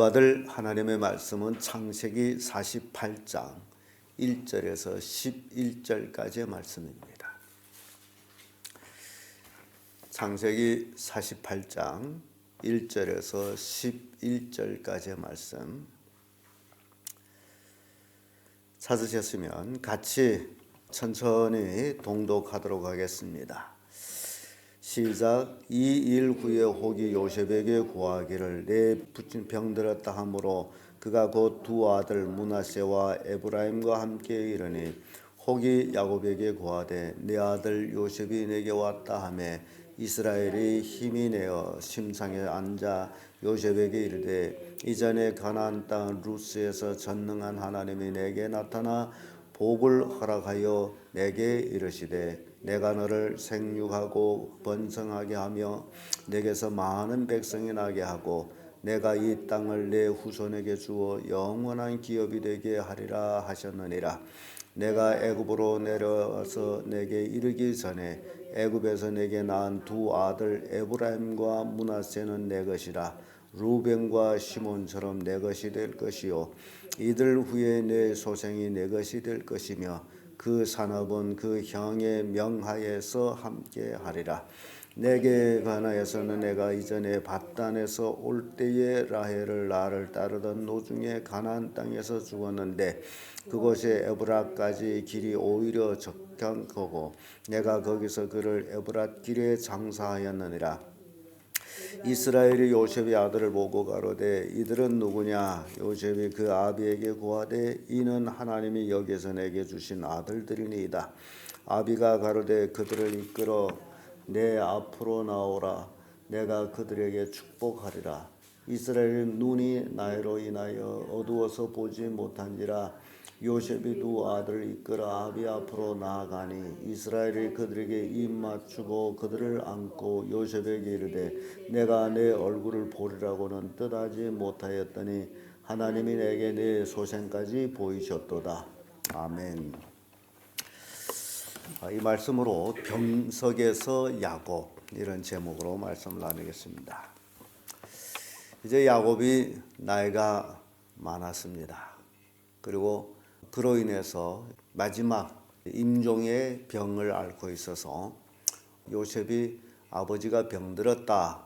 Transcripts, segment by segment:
받을 하나님의 말씀은 창세기 48장 1절에서 11절까지의 말씀입니다. 창세기 48장 1절에서 11절까지의 말씀 찾으셨으면 같이 천천히 동독하도록 하겠습니다. 시작. 이 일 후에 혹이 요셉에게 구하기를 내 부친 병들었다 하므로 그가 곧 두 아들 문하세와 에브라임과 함께 이르니 혹이 야곱에게 구하되 내 아들 요셉이 내게 왔다 하매 이스라엘이 힘이 내어 심상에 앉아 요셉에게 이르되 이전에 가나안 땅 루스에서 전능한 하나님이 내게 나타나 복을 허락하여 내게 이르시되 내가 너를 생육하고 번성하게 하며 내게서 많은 백성이 나게 하고 내가 이 땅을 내 후손에게 주어 영원한 기업이 되게 하리라 하셨느니라. 내가 애굽으로 내려와서 내게 이르기 전에 애굽에서 내게 낳은 두 아들 에브라임과 문하세는 내 것이라. 루벤과 시몬처럼 내 것이 될 것이요. 이들 후에 내 소생이 내 것이 될 것이며 그 산업은 그 형의 명하에서 함께 하리라. 내게 관하여서는 내가 이전에 바단에서 올 때에 라헬을 나를 따르던 노중에 가나안 땅에서 죽었는데 그곳에 에브라까지 길이 오히려 적경거고 내가 거기서 그를 에브라 길에 장사하였느니라 이스라엘이 요셉의 아들을 보고 가로되 이들은 누구냐? 요셉이 그 아비에게 구하되 이는 하나님이 여기서 내게 주신 아들들이니이다. 아비가 가로되 그들을 이끌어 내 앞으로 나오라. 내가 그들에게 축복하리라. 이스라엘의 눈이 나로 인하여 어두워서 보지 못한지라 요셉이 두 아들을 이끌어 아비 앞으로 나아가니 이스라엘이 그들에게 입 맞추고 그들을 안고 요셉에게 이르되 내가 내 얼굴을 보리라고는 뜻하지 못하였더니 하나님이 내게 내 소생까지 보이셨도다 아멘. 아, 이 말씀으로 병석에서 야곱 이런 제목으로 말씀을 나누겠습니다. 이제 야곱이 나이가 많았습니다. 그리고 그로 인해서 마지막 임종의 병을 앓고 있어서 요셉이 아버지가 병들었다라는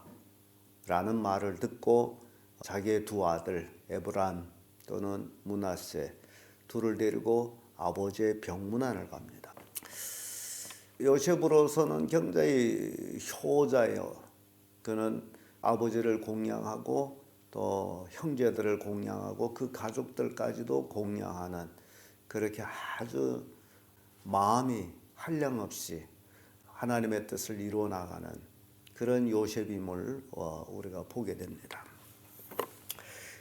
말을 듣고 자기의 두 아들 에브람 또는 문하세 둘을 데리고 아버지의 병문안을 갑니다. 요셉으로서는 굉장히 효자예요. 그는 아버지를 공양하고 또 형제들을 공양하고 그 가족들까지도 공양하는 그렇게 아주 마음이 한량없이 하나님의 뜻을 이루어 나가는 그런 요셉임을 어, 우리가 보게 됩니다.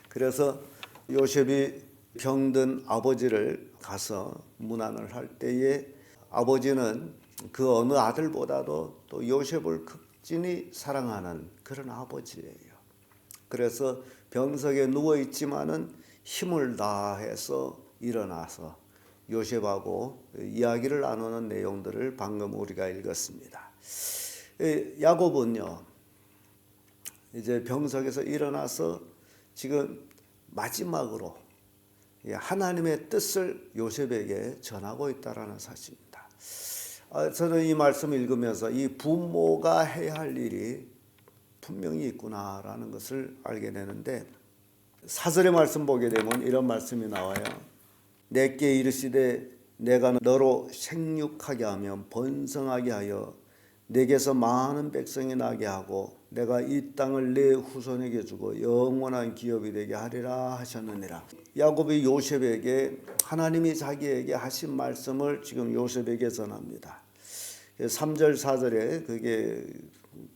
그래서 요셉이 병든 아버지를 가서 문안을 할 때에 아버지는 그 어느 아들보다도 또 요셉을 극진히 사랑하는 그런 아버지예요. 그래서 병석에 누워 있지만은 힘을 다해서 일어나서 요셉하고 이야기를 나누는 내용들을 방금 우리가 읽었습니다. 야곱은요, 이제 병석에서 일어나서 지금 마지막으로 하나님의 뜻을 요셉에게 전하고 있다라는 사실입니다. 아, 저는 이 말씀 읽으면서 이 부모가 해야 할 일이 분명히 있구나라는 것을 알게 되는데 사절의 말씀 보게 되면 이런 말씀이 나와요. 내게 이르시되 내가 너로 생육하게 하면 번성하게 하여 내게서 많은 백성이 나게 하고 내가 이 땅을 내 후손에게 주고 영원한 기업이 되게 하리라 하셨느니라. 야곱이 요셉에게 하나님이 자기에게 하신 말씀을 지금 요셉에게 전합니다. 3절 4절에 그게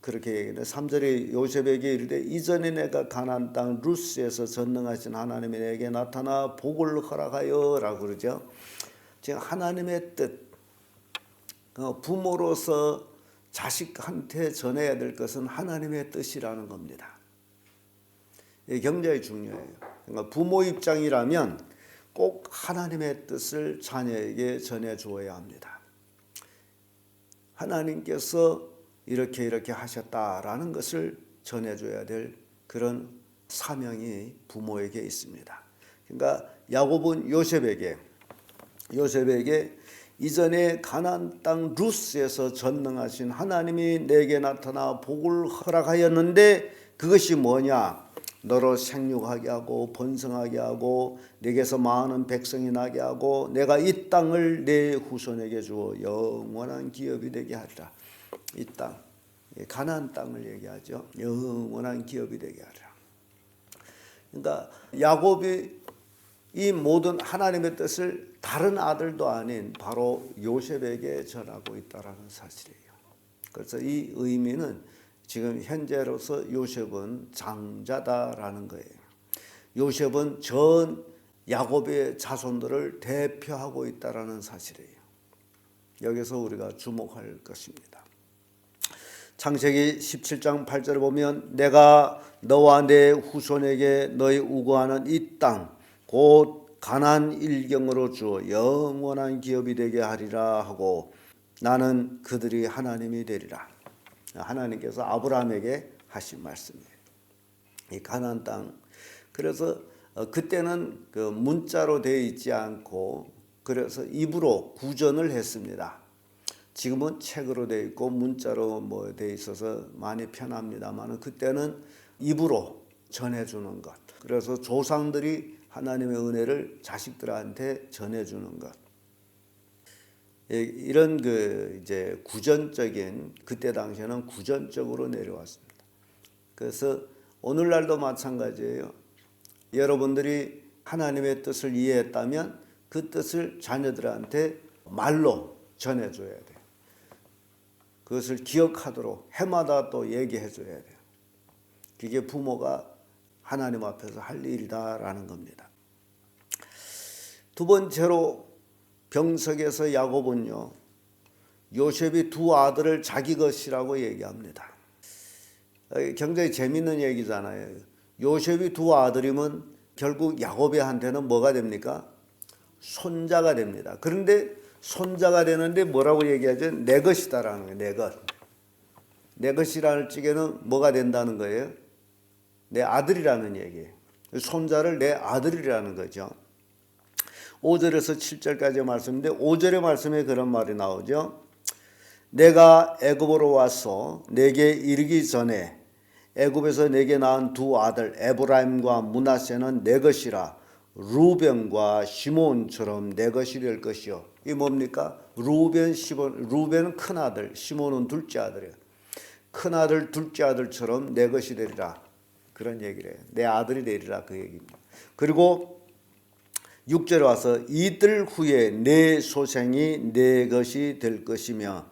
그렇게 얘기해 3절에 요셉에게 이르되 이전에 내가 가나안 땅 루스에서 전능하신 하나님이 내게 나타나 복을 허락하여라고 그러죠. 지금 하나님의 뜻 어, 부모로서 자식한테 전해야 될 것은 하나님의 뜻이라는 겁니다. 이게 굉장히 중요해요. 그러니까 부모 입장이라면 꼭 하나님의 뜻을 자녀에게 전해 주어야 합니다. 하나님께서 이렇게 이렇게 하셨다라는 것을 전해줘야 될 그런 사명이 부모에게 있습니다. 그러니까 야곱은 요셉에게 요셉에게 이전에 가나안 땅 루스에서 전능하신 하나님이 내게 나타나 복을 허락하였는데 그것이 뭐냐? 너로 생육하게 하고 번성하게 하고 내게서 많은 백성이 나게 하고 내가 이 땅을 내 후손에게 주어 영원한 기업이 되게 하리라. 이 땅, 예, 가나안 땅을 얘기하죠. 영원한 기업이 되게 하리라. 그러니까 야곱이 이 모든 하나님의 뜻을 다른 아들도 아닌 바로 요셉에게 전하고 있다라는 사실이에요. 그래서 이 의미는 지금 현재로서 요셉은 장자다라는 거예요. 요셉은 전 야곱의 자손들을 대표하고 있다라는 사실이에요. 여기서 우리가 주목할 것입니다. 창세기 17장 8절을 보면 내가 너와 내 후손에게 너희 우거하는 이 땅 곧 가난 일경으로 주어 영원한 기업이 되게 하리라 하고 나는 그들이 하나님이 되리라. 하나님께서 아브라함에게 하신 말씀이에요. 이 가나안 땅. 그래서 어, 그때는 그 문자로 되어 있지 않고 그래서 입으로 구전을 했습니다. 지금은 책으로 되어 있고 문자로 뭐 되어 있어서 많이 편합니다만 그때는 입으로 전해주는 것. 그래서 조상들이 하나님의 은혜를 자식들한테 전해주는 것. 예, 이런 그 이제 구전적인 그때 당시에는 구전적으로 내려왔습니다. 그래서 오늘날도 마찬가지예요. 여러분들이 하나님의 뜻을 이해했다면 그 뜻을 자녀들한테 말로 전해줘야 돼요. 그것을 기억하도록 해마다 또 얘기해 줘야 돼요. 그게 부모가 하나님 앞에서 할 일이다라는 겁니다. 두 번째로 병석에서 야곱은요 요셉이 두 아들을 자기 것이라고 얘기합니다. 굉장히 재밌는 얘기잖아요. 요셉이 두 아들이면 결국 야곱이한테는 뭐가 됩니까? 손자가 됩니다. 그런데 손자가 되는데 뭐라고 얘기하죠? 내 것이다라는 거예요. 내 것. 내 것이라는 쪽에는 뭐가 된다는 거예요? 내 아들이라는 얘기예요. 손자를 내 아들이라는 거죠. 5절에서 7절까지 말씀인데 5절의 말씀에 그런 말이 나오죠. 내가 애굽으로 와서 내게 이르기 전에 애굽에서 내게 낳은 두 아들 에브라임과 문하세는 내 것이라 루벤과 시몬처럼 내 것이 될 것이요. 이 뭡니까? 루벤, 시몬, 루벤은 큰 아들, 시몬은 둘째 아들이에요. 큰 아들, 둘째 아들처럼 내 것이 되리라. 그런 얘기를 해요. 내 아들이 되리라 그 얘기입니다. 그리고 6절에 와서 이들 후에 내 소생이 내 것이 될 것이며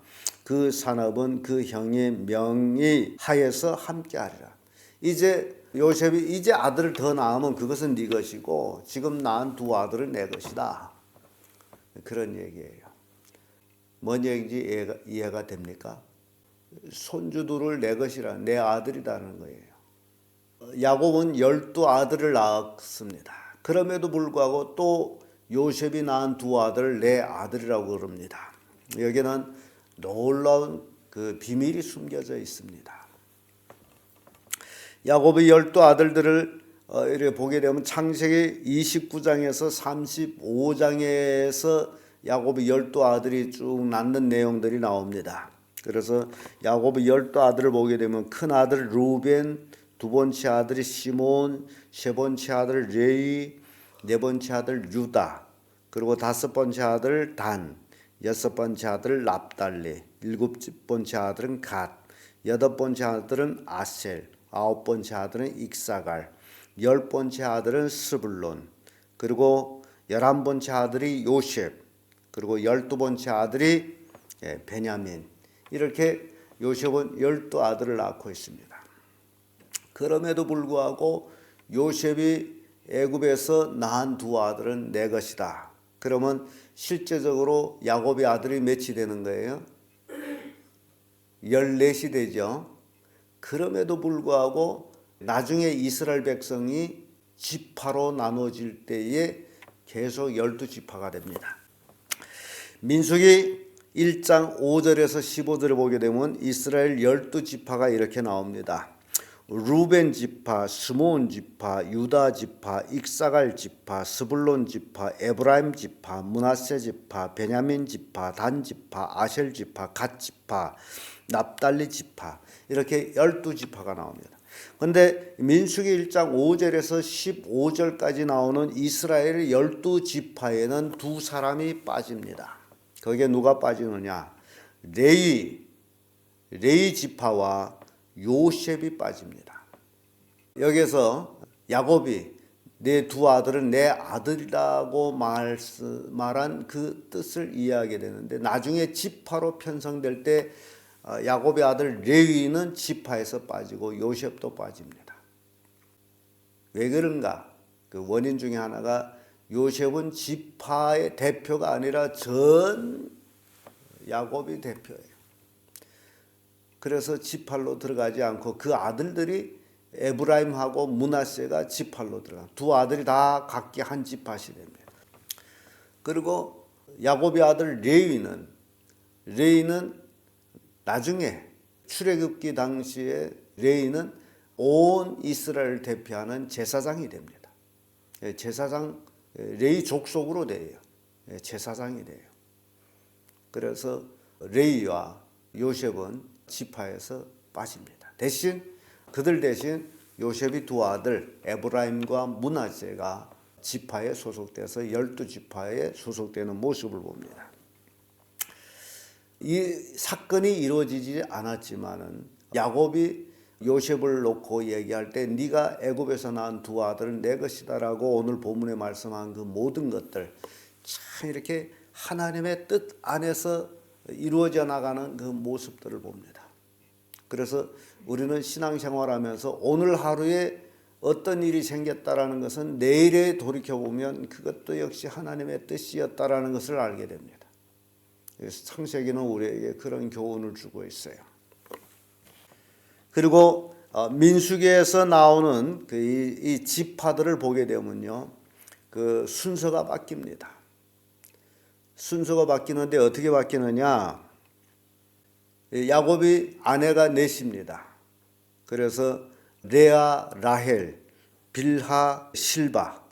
그 산업은 그 형의 명의 하에서 함께하리라. 이제 요셉이 이제 아들을 더 낳으면 그것은 네 것이고 지금 낳은 두 아들은 내 것이다. 그런 얘기예요. 뭔 얘기인지 이해가, 이해가 됩니까? 손주들을 내 것이라 내 아들이라는 거예요. 야곱은 열두 아들을 낳았습니다. 그럼에도 불구하고 또 요셉이 낳은 두 아들을 내 아들이라고 그럽니다. 여기는 놀라운 그 비밀이 숨겨져 있습니다. 야곱의 열두 아들들을 어, 이렇게 보게 되면 창세기 29장에서 35장에서 야곱의 열두 아들이 쭉 낳는 내용들이 나옵니다. 그래서 야곱의 열두 아들을 보게 되면 큰 아들 루벤, 두 번째 아들이 시몬, 세 번째 아들 레이, 네 번째 아들 유다, 그리고 다섯 번째 아들 단, 여섯 번째 아들 납달리, 일곱 번째 아들은 갓, 여덟 번째 아들은 아셀, 아홉 번째 아들은 익사갈, 열 번째 아들은 스불론, 그리고 열한 번째 아들이 요셉, 그리고 열두 번째 아들이 예, 베냐민. 이렇게 요셉은 열두 아들을 낳고 있습니다. 그럼에도 불구하고 요셉이 애굽에서 낳은 두 아들은 내 것이다. 그러면 실제적으로 야곱의 아들이 몇이 되는 거예요? 14이 되죠. 그럼에도 불구하고 나중에 이스라엘 백성이 지파로 나눠질 때에 계속 12지파가 됩니다. 민수기 1장 5절에서 15절을 보게 되면 이스라엘 12지파가 이렇게 나옵니다. 루벤 지파, 스모온 지파, 유다 지파, 익사갈 지파, 스불론 지파, 에브라임 지파, 문하세 지파, 베냐민 지파, 단 지파, 아셀 지파, 갓 지파, 납달리 지파 이렇게 열두 지파가 나옵니다. 근데 민수기 1장 5절에서 15절까지 나오는 이스라엘의 열두 지파에는 두 사람이 빠집니다. 거기에 누가 빠지느냐? 레위 레위 지파와 요셉이 빠집니다. 여기서 야곱이 내 두 아들은 내 아들이라고 말스, 말한 그 뜻을 이해하게 되는데 나중에 지파로 편성될 때 어, 야곱의 아들 레위는 지파에서 빠지고 요셉도 빠집니다. 왜 그런가? 그 원인 중에 하나가 요셉은 지파의 대표가 아니라 전 야곱이 대표예요. 그래서 지팔로 들어가지 않고 그 아들들이 에브라임하고 문하세가 지팔로 들어가. 두 아들이 다 각기 한 지파시 됩니다. 그리고 야곱의 아들 레위는 레위는 나중에 출애굽기 당시에 레위는 온 이스라엘을 대표하는 제사장이 됩니다. 예, 제사장 예, 레위 족속으로 돼요. 예, 제사장이 돼요. 그래서 레위와 요셉은 지파에서 빠집니다. 대신 그들 대신 요셉이 두 아들 에브라임과 문하세가 지파에 소속돼서 열두 지파에 소속되는 모습을 봅니다. 이 사건이 이루어지지 않았지만은 야곱이 요셉을 놓고 얘기할 때 네가 애굽에서 낳은 두 아들은 내 것이다라고 오늘 본문에 말씀한 그 모든 것들 참 이렇게 하나님의 뜻 안에서 이루어져 나가는 그 모습들을 봅니다. 그래서 우리는 신앙생활하면서 오늘 하루에 어떤 일이 생겼다라는 것은 내일에 돌이켜 보면 그것도 역시 하나님의 뜻이었다라는 것을 알게 됩니다. 창세기는 우리에게 그런 교훈을 주고 있어요. 그리고 어, 민수기에서 나오는 그 이 지파들을 보게 되면요, 그 순서가 바뀝니다. 순서가 바뀌는데 어떻게 바뀌느냐? 야곱이 아내가 넷입니다. 그래서 레아, 라헬, 빌하, 실바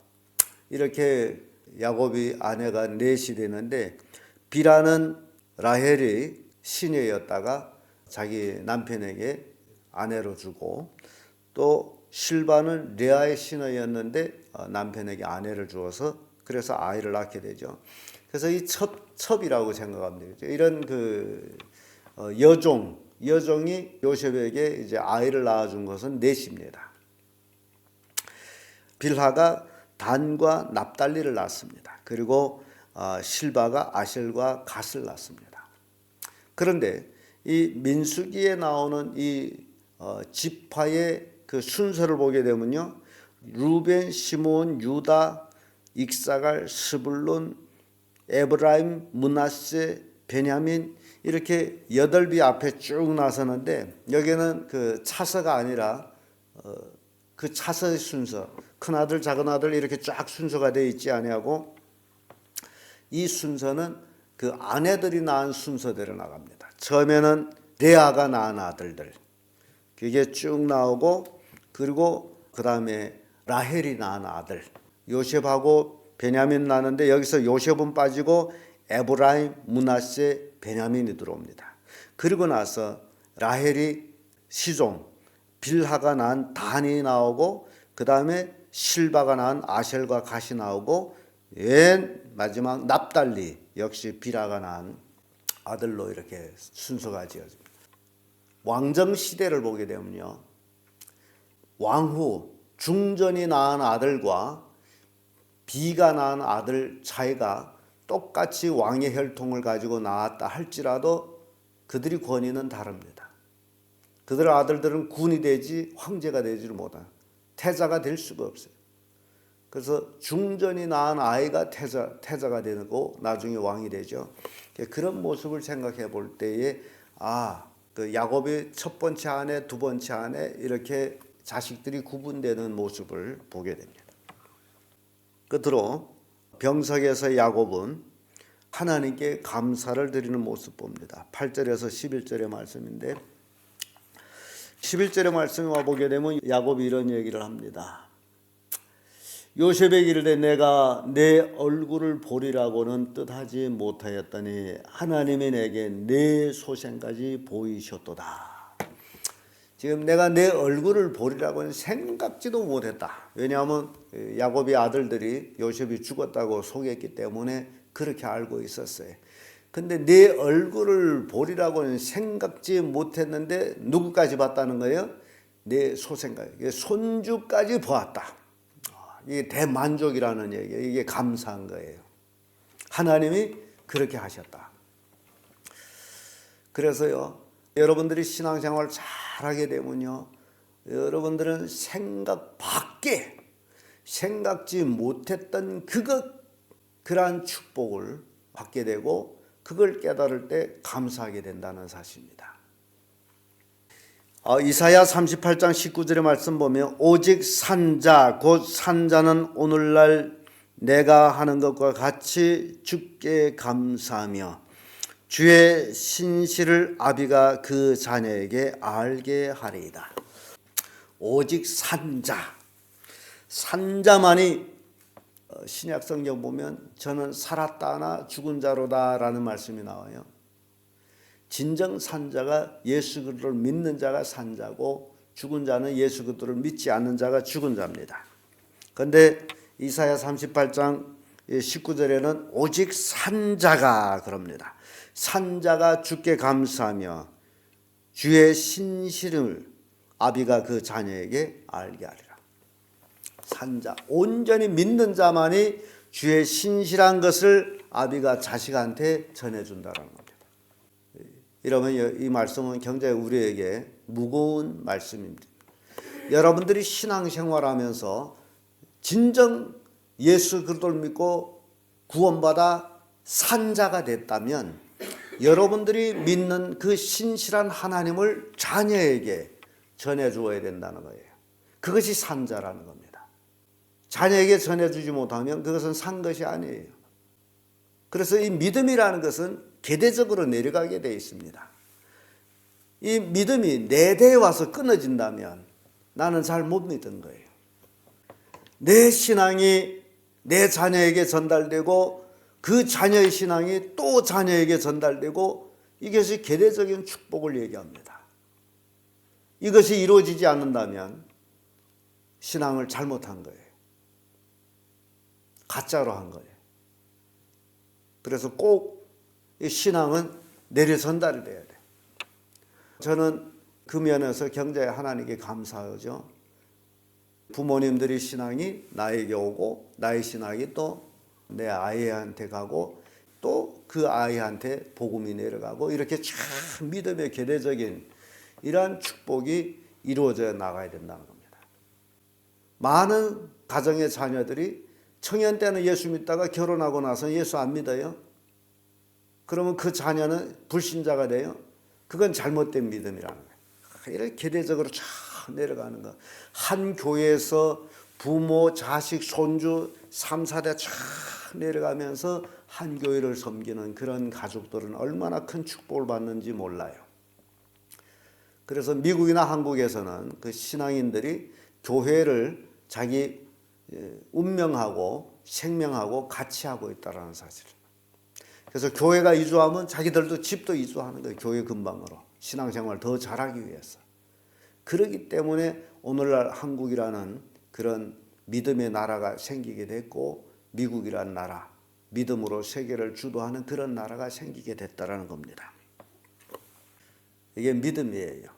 이렇게 야곱이 아내가 넷이 되는데 비라는 라헬이 시녀였다가 자기 남편에게 아내로 주고 또 실바는 레아의 시녀였는데 어, 남편에게 아내를 주어서 그래서 아이를 낳게 되죠. 그래서 이 첩, 첩이라고 되죠. 이런 그 어, 여종, 여종이 요셉에게 이제 아이를 낳아준 것은 넷입니다. 빌하가 단과 납달리를 낳습니다. 그리고 어, 실바가 아셀과 갓을 낳습니다. 그런데 이 민수기에 나오는 이 어, 지파의 그 순서를 보게 되면요, 루벤, 시몬, 유다, 익사갈, 스불론, 에브라임, 문하세, 베냐민 이렇게 여덟 비 앞에 쭉 나서는데 여기는 그 차서가 아니라 어, 그 차서의 순서 큰 아들 작은 아들 이렇게 쫙 순서가 되어 있지 아니하고 이 순서는 그 아내들이 낳은 순서대로 나갑니다. 처음에는 레아가 낳은 아들들 그게 쭉 나오고 그리고 그 다음에 라헬이 낳은 아들 요셉하고 베냐민 나는데 여기서 요셉은 빠지고 에브라임, 문하세, 베냐민이 들어옵니다. 그리고 나서 라헬이 시종, 빌하가 난 단이 나오고 그 다음에 실바가 난 아셀과 갓이 나오고 맨 마지막 납달리 역시 비라가 난 아들로 이렇게 순서가 지어집니다. 왕정 시대를 보게 되면요. 왕후 중전이 낳은 아들과 비가 낳은 아들 차이가 똑같이 왕의 혈통을 가지고 나왔다 할지라도 그들이 권위는 다릅니다. 그들 아들들은 군이 되지 황제가 되지를 못한 태자가 될 수가 없어요. 그래서 중전이 낳은 아이가 태자, 태자가 되고 나중에 왕이 되죠. 그런 모습을 생각해 볼 때에 아, 그 야곱의 첫 번째 아내, 두 번째 아내 이렇게 자식들이 구분되는 모습을 보게 됩니다. 끝으로 병석에서 야곱은 하나님께 감사를 드리는 모습 봅니다. 8절에서 11절의 말씀인데 11절의 말씀에 와보게 되면 야곱이 이런 얘기를 합니다. 요셉에게 이르되 내가 내 얼굴을 보리라고는 뜻하지 못하였더니 하나님이 내게 내 소생까지 보이셨도다. 지금 내가 내 얼굴을 보리라고는 생각지도 못했다. 왜냐하면 야곱의 아들들이 요셉이 죽었다고 속였기 때문에 그렇게 알고 있었어요. 근데 내 얼굴을 보리라고는 생각지 못했는데 누구까지 봤다는 거예요? 내 소생까지, 손주까지 보았다. 이게 대만족이라는 얘기예요. 이게 감사한 거예요. 하나님이 그렇게 하셨다. 그래서요, 여러분들이 신앙생활 잘하게 되면요, 여러분들은 생각 밖에 생각지 못했던 그것 그러한 축복을 받게 되고 그걸 깨달을 때 감사하게 된다는 사실입니다. 어, 이사야 38장 19절의 말씀 보면 오직 산자 곧 산자는 오늘날 내가 하는 것과 같이 주께 감사하며 주의 신실을 아비가 그 자녀에게 알게 하리이다. 오직 산자 산자만이 어, 신약 성경 보면 저는 살았다나 죽은 자로다라는 말씀이 나와요. 진정 산자가 예수 그리스도를 믿는 자가 산자고 죽은 자는 예수 그리스도를 믿지 않는 자가 죽은 자입니다. 그런데 이사야 38장 19절에는 오직 산자가 그럽니다. 산자가 주께 감사하며 주의 신실을 아비가 그 자녀에게 알게 하리라. 산자 온전히 믿는 자만이 주의 신실한 것을 아비가 자식한테 전해준다는 겁니다. 이러면 이 말씀은 굉장히 우리에게 무거운 말씀입니다. 여러분들이 신앙생활하면서 진정 예수 그리스도를 믿고 구원받아 산자가 됐다면 여러분들이 믿는 그 신실한 하나님을 자녀에게 전해 주어야 된다는 거예요. 그것이 산자라는 겁니다. 자녀에게 전해 주지 못하면 그것은 산 것이 아니에요. 그래서 이 믿음이라는 것은 계대적으로 내려가게 되어 있습니다. 이 믿음이 내 대에 와서 끊어진다면 나는 잘 못 믿은 거예요. 내 신앙이 내 자녀에게 전달되고 그 자녀의 신앙이 또 자녀에게 전달되고 이것이 계대적인 축복을 얘기합니다. 이것이 이루어지지 않는다면 신앙을 잘못한 거예요. 가짜로 한 거예요. 그래서 꼭 신앙은 내려 전달이 돼야 돼. 저는 그 면에서 경제에 하나님께 감사하죠. 부모님들이 신앙이 나에게 오고 나의 신앙이 또 내 아이한테 가고 또 그 아이한테 복음이 내려가고 이렇게 참 믿음의 계대적인 이러한 축복이 이루어져 나가야 된다는 겁니다. 많은 가정의 자녀들이 청년 때는 예수 믿다가 결혼하고 나서 예수 안 믿어요. 그러면 그 자녀는 불신자가 돼요. 그건 잘못된 믿음이라는 거예요. 이렇게 계대적으로 쫙 내려가는 거. 한 교회에서 부모, 자식, 손주 3, 4대 쫙 내려가면서 한 교회를 섬기는 그런 가족들은 얼마나 큰 축복을 받는지 몰라요. 그래서 미국이나 한국에서는 그 신앙인들이 교회를 자기 예, 운명하고 생명하고 같이 하고 있다라는 사실. 그래서 교회가 이주하면 자기들도 집도 이주하는 거예요. 교회 근방으로. 신앙생활 더 잘하기 위해서. 그러기 때문에 오늘날 한국이라는 그런 믿음의 나라가 생기게 됐고 미국이라는 나라, 믿음으로 세계를 주도하는 그런 나라가 생기게 됐다라는 겁니다. 이게 믿음이에요.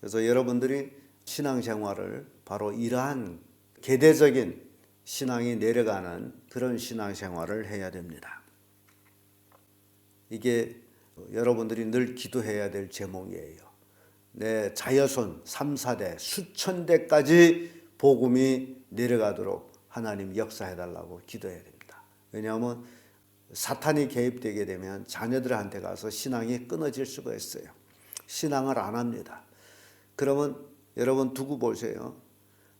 그래서 여러분들이 신앙생활을 바로 이러한 계대적인 신앙이 내려가는 그런 신앙생활을 해야 됩니다. 이게 여러분들이 늘 기도해야 될 제목이에요. 내 자여손 3, 4대 수천 대까지 복음이 내려가도록 하나님 역사해 달라고 기도해야 됩니다. 왜냐하면 사탄이 개입되게 되면 자녀들한테 가서 신앙이 끊어질 수가 있어요. 신앙을 안 합니다. 그러면 여러분 두고 보세요.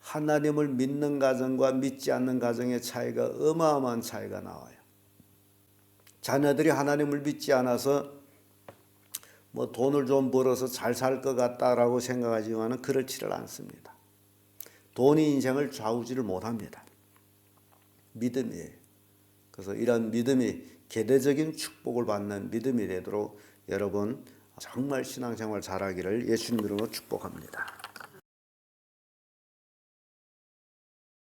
하나님을 믿는 가정과 믿지 않는 가정의 차이가 어마어마한 차이가 나와요. 자녀들이 하나님을 믿지 않아서 뭐 돈을 좀 벌어서 잘 살 것 같다라고 생각하지만은 그렇지를 않습니다. 돈이 인생을 좌우지를 못합니다. 믿음이에요. 그래서 이런 믿음이 계대적인 축복을 받는 믿음이 되도록 여러분 정말 신앙생활 잘하기를 예수님 이름으로 축복합니다.